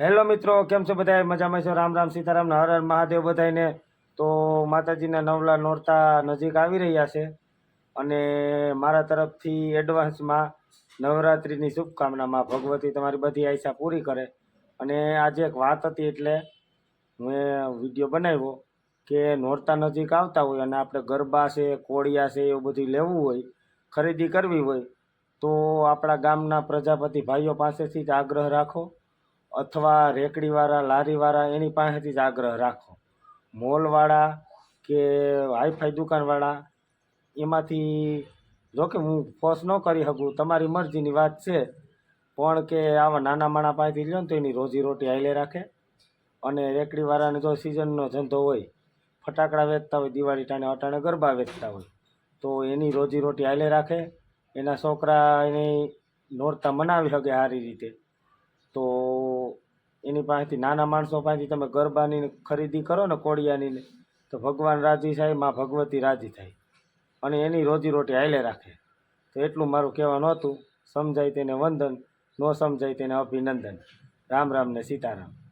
Hello મિત્રો, કેમ છો બધા મજામાં છો? રામ રામ સીતારામ હર હર મહાદેવ બધાને તો માતાજીના નવલા નોરતા નજીક આવી રહ્યા છે અને મારા તરફથી એડવાન્સમાં નવરાત્રિની શુભકામનામાં ભગવતી તમારી બધી આશા પૂરી કરે. અને આજે એક વાત હતી એટલે મેં વીડિયો બનાવ્યો કે નોરતા નજીક આવતા હોય અને આપણે ગરબા છે, કોળિયા છે, એવું બધું લેવું હોય, ખરીદી કરવી હોય, તો આપણા ગામના પ્રજાપતિ ભાઈઓ પાસેથી જ આગ્રહ રાખો. અથવા રેકડીવાળા, લારીવાળા એની પાસેથી જ આગ્રહ રાખો. મોલવાળા કે હાઈફાઈ દુકાનવાળા, એમાંથી જો કે હું ફોર્સ ન કરી શકું, તમારી મરજીની વાત છે, પણ કે આવા નાના માણા પાસેથી લ્યો ને તો એની રોજી રોટી હાલે રાખે. અને રેકડીવાળાને જો સિઝનનો ધંધો હોય, ફટાકડા વેચતા હોય, દિવાળી ટાણે અટાણે ગરબા વેચતા હોય, તો એની રોજી રોટી હાલે રાખે. એના છોકરા એને નોરતા મનાવી શકે સારી રીતે. તો એની પાસેથી નાના માણસો પાસેથી તમે ગરબાની ખરીદી કરો ને કોળિયાની ને તો ભગવાન રાજી થાય, માં ભગવતી રાજી થાય. અને એની રોજી રોટી હાલે રાખે. તો એટલું મારું કહેવાનું હતું. સમજાય તેને વંદન, ન સમજાય તેને અભિનંદન. રામ રામ ને સીતારામ.